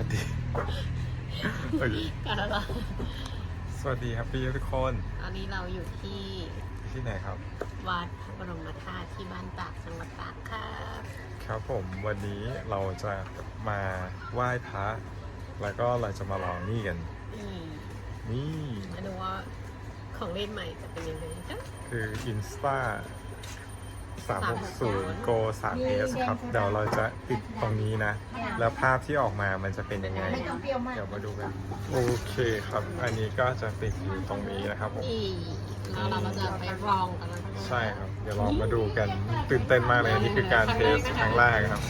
วัสดีเอ้ยกันแล้วเหรอสวัสดีครับพี่ทุกคนตอนนี้เราอยู่ที่ที่ไหนครับ วัดพระบรมธาตุที่บ้านตากจังหวัดตากครับครับผมวันนี้เราจะมาไหว้พระแล้วก็เราจะมาลองนี่กัน อืมนี่มาดูว่าของเล่นใหม่จะเป็นยังไงจ้ะคือ Insta 360 Go 3S ครับ เดี๋ยวเราจะติดตรงนี้นะ แล้วภาพที่ออกมามันจะเป็นยังไงไม่ต้องเปรี้ยวมากเดี๋ยวมาดูกัน โอเคครับ อันนี้ก็จะติดอยู่ตรงนี้นะครับผมนี่แล้วเราก็จะไปลองกันแล้วใช่ครับ เดี๋ยวเรามาดูกัน ตื่นเต้นมากเลยอันนี้คือการเทสครั้งแรกครับ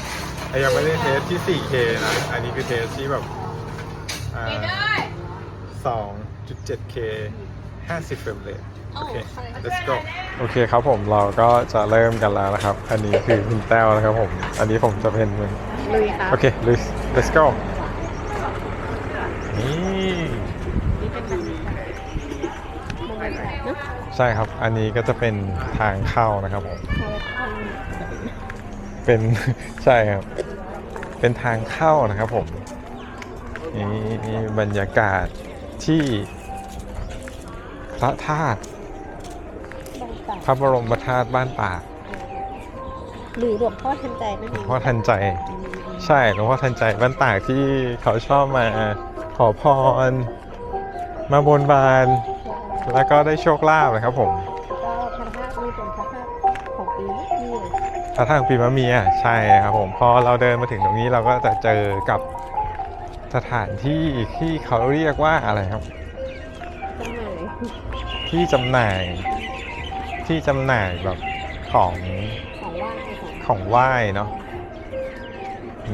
แต่ยังไม่ได้เทสที่ 4K นะ อันนี้คือเทสที่แบบอ่า 2.7K 50เฟรมเรท โอเค let's go โอเคครับผมเราก็จะเริ่มกันแล้วนะครับ อันนี้คือคุณแต้วนะครับผม อันนี้ผมจะเป็นลุยครับโอเค let's let's go นี่นี่เป็นแบบนี้มุมไหนเนาะใช่ครับ อันนี้ก็จะเป็นทางเข้านะครับผม เป็น ใช่ครับ เป็นทางเข้านะครับผม นี่บรรยากาศที่พระธาตุ พระบรมธาตุบ้านตากหรือหลวงพ่อทันใจนั่นหลเอวงงพ่อทันใจ ใช่หลวงพ่อทันใจบ้านตากที่เขาชอบมาขอพร มาบนบาน แล้วก็ได้โชคลาภนะครับผมก็พระธาตุนี่เป็นพระธาตุของปีนี้พระธาตุปีมะเมียใช่ครับผมพอเราเดินมาถึงตรงนี้เราก็จะเจอกับสถานที่ที่เขาเรียกว่าอะไรครับ จำหน่ายที่จำหน่าย ที่จำหน่ายแบบของของไหว้ของไหว้เนาะ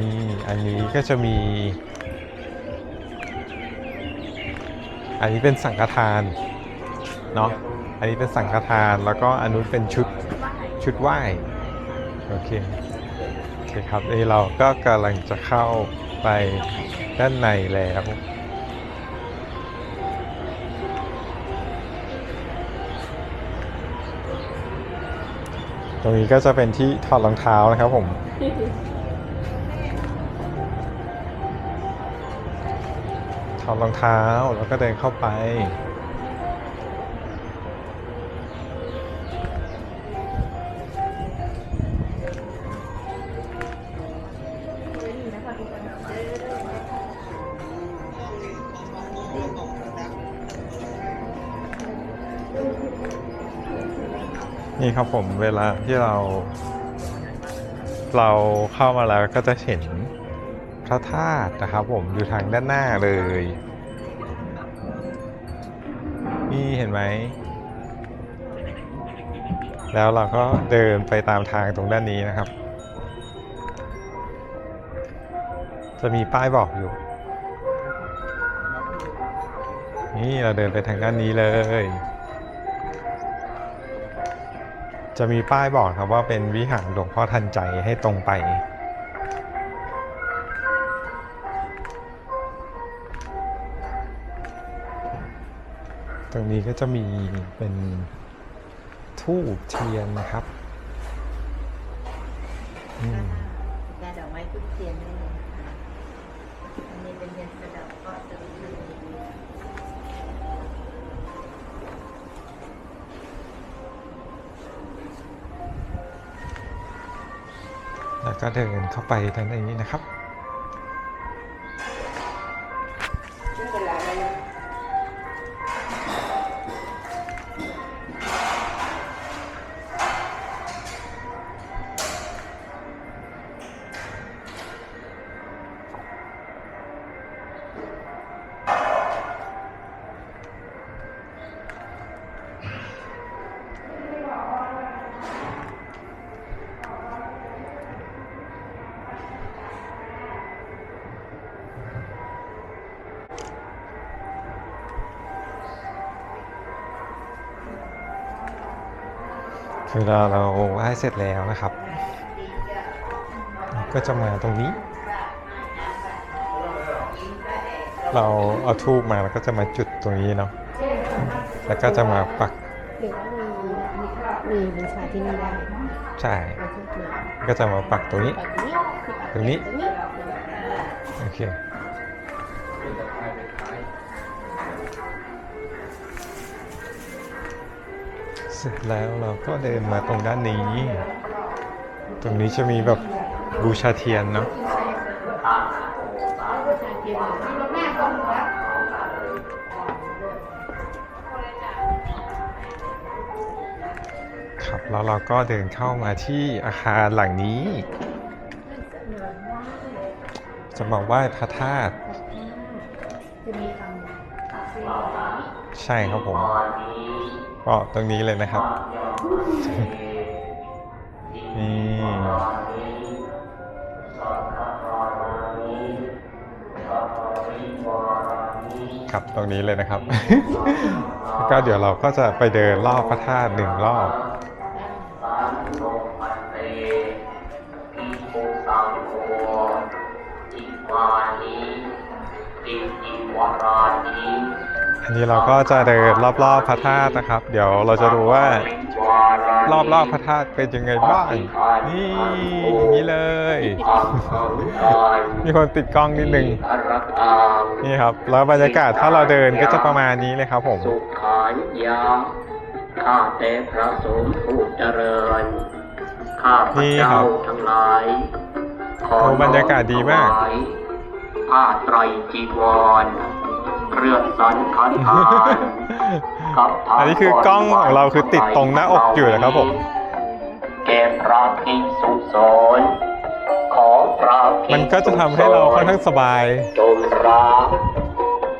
นี่อันนี้ก็จะมี อันนี้เป็นสังฆทานเนาะอันนี้เป็นสังฆทานแล้วก็อันนู้นเป็นชุดชุดไหว้โอเคโอเคครับนี่เราก็กำลังจะเข้าไปด้านในแล้ว รงนี้ก็จะเป็นที่ถอดรองเท้านะครับผม ถอดรองเท้าแล้วก็เดินเข้าไป นี่ครับผมเวลาที่เรา เราเข้ามาแล้วก็จะเห็นพระธาตุนะครับผมอยู่ทางด้านหน้าเลยนี่เห็นไหม แล้วเราก็เดินไปตามทางตรงด้านนี้นะครับ จะมีป้ายบอกอยู่ นี่เราเดินไปทางด้านนี้เลย จะมีป้ายบอกครับว่าเป็นวิหารหลวงพ่อทันใจให้ตรงไป ตรงนี้ก็จะมีเป็นทูบเทียนนะครับ แล้วก็เดินเข้าไปทางนี้นะครับ คือเราเราไหว้เสร็จแล้วนะครับ ก็จะมาตรงนี้ เราเอาทูบมาแล้วก็จะมาจุดตรงนี้เนาะแล้วก็จะมาปักหรือว่ามีมีมีบูชาที่นี่ได้ใช่มาทุกเดือนก็จะมาปักตรงนี้แบบนี้ตรงนี้ ตรงนี้ โอเค เสร็จแล้วเราก็เดินมาตรงด้านนี้ ตรงนี้จะมีแบบบูชาเทียนเนาะครับแล้วเราก็เดินเข้ามาที่อาคารหลังนี้ จะมาไหว้พระธาตุใช่ครับผม ก็ตรงนี้เลยนะครับนี่ครับตรงนี้เลยนะครับแล้วก็เดี๋ยวเราก็จะไปเดินรอบพระธาตุหนึ่งรอบ อันนี้เราก็จะเดินรอบๆพระธาตุนะครับ เดี๋ยวเราจะดูว่ารอบๆพระธาตุเป็นยังไงบ้างนี่อย่างนี้เลย มีคนติดกล้องนิดนึงนี่ครับ แล้วบรรยากาศถ้าเราเดินก็จะประมาณนี้เลยครับผมสุขานยาข้าแต่พระสงฆ์ผู้เจริญข้าพระนี่ครัเจ้าบทั้งหลายขอโอ้บรรยากาศดีมากน้อถวายผ้าไตรจีวร เครื่องสันขันธานกับทางอันนี้คือกล้องของเราคือติดตรงหน้าอกอยู่นะครับผมแก่พระภิกษุสงฆ์ขอพระภิกษุมันก็จะทำให้เราค่อนข้างสบายจงรับ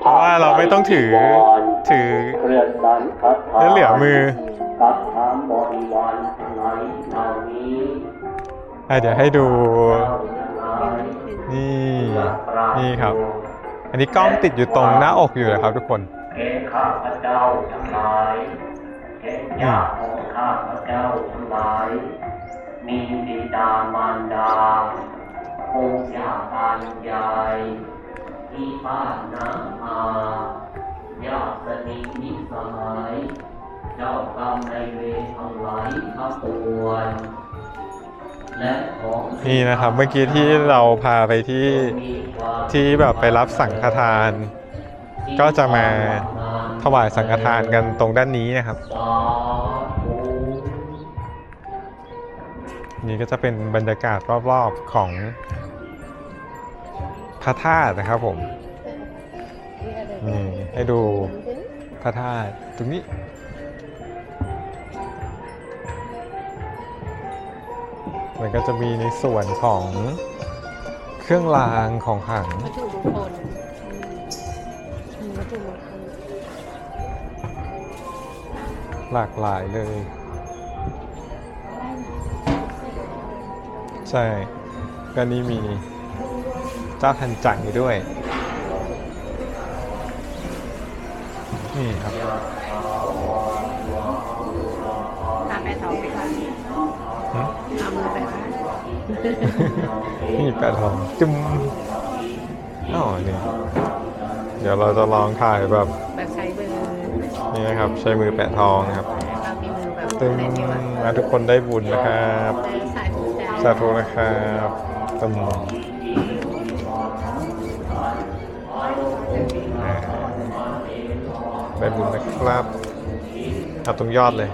เพราะว่าเราไม่ต้องถือถือเครื่องสันขันธานแล้วเหลือมือกับทางบริวารทั้งหลายเหล่านี้อะเดี๋ยวให้ดูทั้งหลายนี่ นี่ครับ อันนี้กล้องติดอยู่ตรงหน้าอกอยู่นะครับทุกคนแก่ข้าพเจ้าทั้งหลายแก่ญาติของข้าพเจ้าทั้งหลาย มีบิดามารดาปู่ย่าตายายที่บ้านนามาญาติสนิทมิตรสหาย เจ้ากรรมในเวรทั้งหลายทั้งปวงและของ นี่นะครับเมื่อกี้ที่เราพาไปที่ที่แบบไปรับสังฆทาน ก็จะมาถวายสังฆทานกันตรงด้านนี้นะครับ นี่ก็จะเป็นบรรยากาศรอบๆของพระธาตุนะครับผมนี่ให้ดูพระธาตุตรงนี้ มันก็จะมีในส่วนของเครื่องรางของขลังวัตถุมงคลอืมวัตถุมงคลหลากหลายเลย ใช่ก็นี่มีเจ้าทันใจด้วย นี่ครับ ไปค่ะนี่แปะทองจุ้มอ๋อนี่เดี๋ยวเราจะลองถ่ายแบบแบบใช้มือนี่นะครับ ใช้มือแปะทองครับเรามีมือแบบตึ้งไหนที่ว่ามาทุกคนได้บุญนะครับเออสายบุญใจสาธุนะครับตึ้มอ่าได้บุญนะครับเอาตรงยอดเลย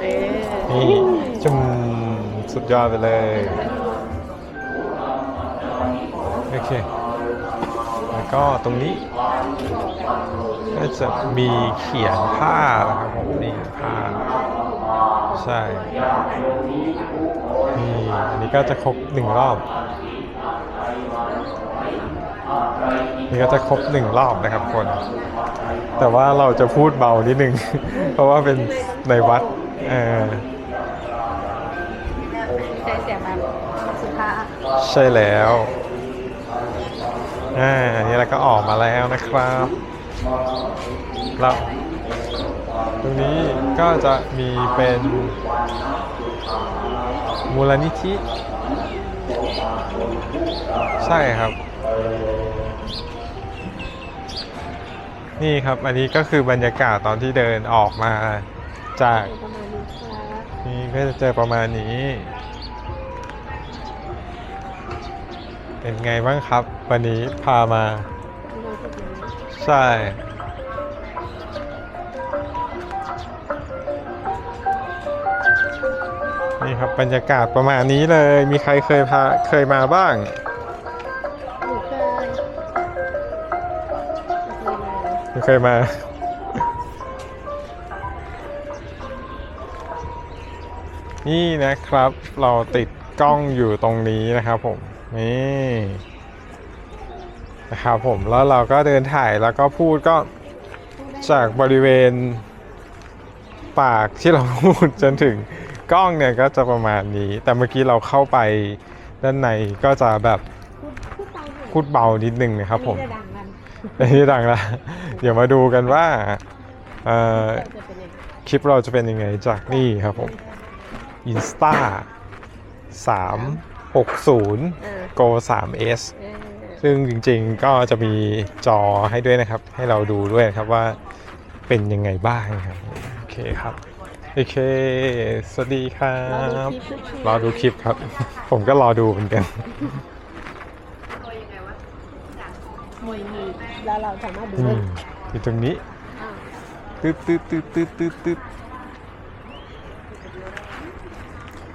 เออ นี่จุ่ม สุดยอดไปเลย โอเค แล้วก็ตรงนี้ก็จะมีเขียนผ้านะครับผมนี่ผ้า ใช่นี่อันนี้ก็จะครบหนึ่งรอบนี่ก็จะครบหนึ่งรอบนะครับคน แต่ว่าเราจะพูดเบานิดนึง เพราะว่าเป็นในวัด เออ ใจเสียงแบบสุภาพ ใช่แล้วอ่าอันนี้เราก็ออกมาแล้วนะครับแล้วตรงนี้ก็จะมีเป็นมูลนิธิ ใช่ครับ นี่ครับอันนี้ก็คือบรรยากาศตอนที่เดินออกมาจากประมาณนี้ค่ะนี่ก็จะเจอประมาณนี้ เป็นไงบ้างครับ วันนี้พามา ใช่ นี่ครับบรรยากาศประมาณนี้เลย มีใครเคยพาเคยมาบ้างเคยไม่เคยมา นี่นะครับ เราติดกล้องอยู่ตรงนี้นะครับผม นี่นะครับผมแล้วเราก็เดินถ่ายแล้วก็พูดก็จากบริเวณปากที่เราพูดจนถึงกล้องเนี่ยก็จะประมาณนี้ แต่เมื่อกี้เราเข้าไปด้านในก็จะแบบพูดเบานิดนึงนะครับผมอันนี้ดังละเดี๋ยวมาดูกันว่าคลิปเราจะเป็นยังไงจากนี่ครับผมอินสตาสาม 60 Go 3S ซึ่งจริงๆก็จะมีจอให้ด้วยนะครับ ให้เราดูด้วยครับว่าเป็นยังไงบ้างครับโอเคครับโอเค สวัสดีครับ รอดูคลิปครับ ผมก็รอดูเหมือนกันมีแล้วเราสามารถดูตรงนี้ตึ๊ดตึ๊ดตึ๊ดตึ๊ดตึ๊ดตึ๊ด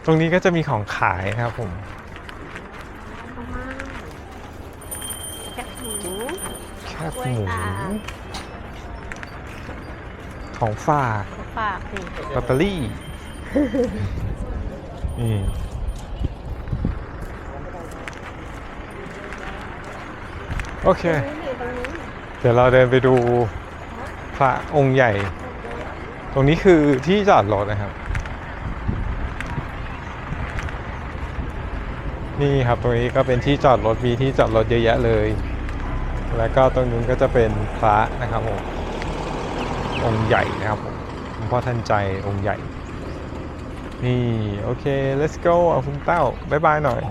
ตรงนี้ก็จะมีของขายนะครับผม แคบหมูแคบกล้วยหมูตากของฝากของฝากนี่ลอตเตอรี่นี่โอเคนี่ตรงนี้เดี๋ยวเราเดินไปดูพระองค์ใหญ่ ตรงนี้คือที่จอดรถนะครับ นี่ครับตรงนี้ก็เป็นที่จอดรถมีที่จอดรถเยอะแยะเลย แล้วก็ตรงนู้นก็จะเป็นพระนะครับผมองค์ใหญ่นะครับผมหลวงพ่อท่านใจองค์ใหญ่ นี่ โอเค let's go เอาคุณเต้า บ๊ายบายหน่อย